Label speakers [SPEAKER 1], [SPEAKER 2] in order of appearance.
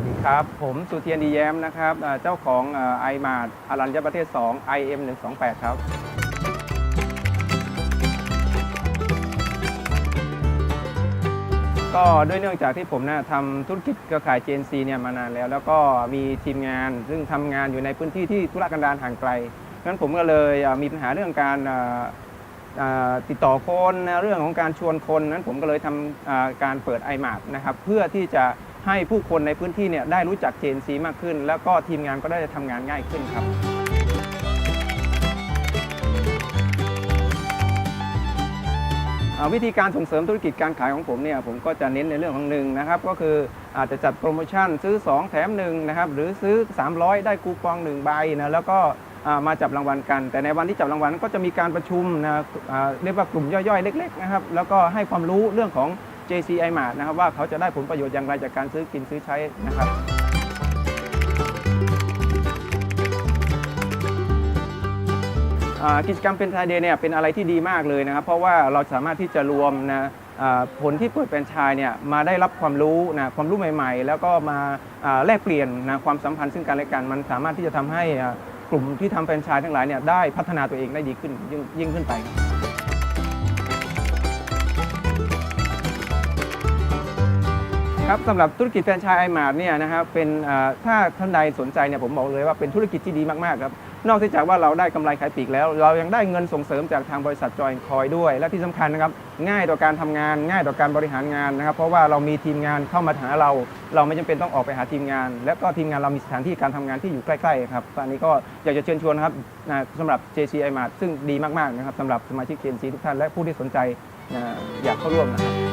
[SPEAKER 1] วัสดีครับ ผมสุเทียนดีแย้มนะครับ เจ้าของไอมาดอรัญญประเทศ 2 IM 128 ครับ ก็ด้วยเนื่องจากที่ผมนะทำธุรกิจเครือข่าย JNC เนี่ยมานานแล้ว แล้วก็มีทีมงาน ซึ่งทำงานอยู่ในพื้นที่ที่ธุรกันดารห่างไกลงั้นผมก็เลยมีปัญหาเรื่องการติดต่อคนเรื่องของการชวนคนนั้นผมก็เลยทำการเปิด i m a r t นะครับเพื่อที่จะ ให้ผู้คนในพื้นที่เนี่ยได้รู้จัก JNC มากขึ้น แล้วก็ทีมงานก็ได้ทำงานง่ายขึ้นครับ วิธีการส่งเสริมธุรกิจการขายของผมเนี่ยผมก็จะเน้นในเรื่องของหนึ่งนะครับก็คืออาจจะจัดโปรโมชั่นซื้อ 2 แถม1นะครับหรือซื้อ 300 ได้คูปอง 1 ใบนะแล้วก็มาจับรางวัลกัน แต่ในวันที่จับรางวัลก็จะมีการประชุมนะเรียกว่ากลุ่มย่อยๆ เล็กๆนะครับแล้วก็ให้ความรู้เรื่องของ JCI Mart นะครับว่าเขาจะได้ผลประโยชน์อย่างไรจากการซื้อกินซื้อใช้นะครับกิจกรรมเป็นไทยเดย์เนี่ยเป็นอะไรที่ดีมากเลยนะครับ เพราะว่าเราสามารถที่จะรวมนะผลที่เปิดเป็นไชายเนี่ยมาได้รับความรู้นะความรู้ใหม่ ๆ แล้วก็มาแลกเปลี่ยนนะความสัมพันธ์ซึ่งกันและกันมันสามารถที่จะทำให้กลุ่มที่ทำแฟรนไชส์ทั้งหลายเนี่ยได้พัฒนาตัวเองได้ดีขึ้นยิ่งยิ่งขึ้นไปครับ ครับสำหรับธุรกิจแฟรนไชส์ไอมาร์เนี่ยนะครับเป็นถ้าท่านใดสนใจเนี่ยผมบอกเลยว่าเป็นธุรกิจที่ดีมากๆครับนอกจากว่าเราได้กำไรขายปีกแล้ว เรายังได้เงินส่งเสริมจากทางบริษัทจอยคอยด้วย และที่สำคัญนะครับง่ายต่อการทำงาน ง่ายต่อการบริหารงานนะครับ เพราะว่าเรามีทีมงานเข้ามาหาเรา เราไม่จำเป็นต้องออกไปหาทีมงาน และก็ทีมงานเรามีสถานที่การทำงานที่อยู่ใกล้ๆครับตอนนี้ก็อยากจะเชิญชวนนะครับสำหรับ JC i m a r t ซึ่งดีมากๆนะครับสำหรับสมาชิก KNC ทุกท่านและผู้ที่สนใจอยากเข้าร่วมนะครับ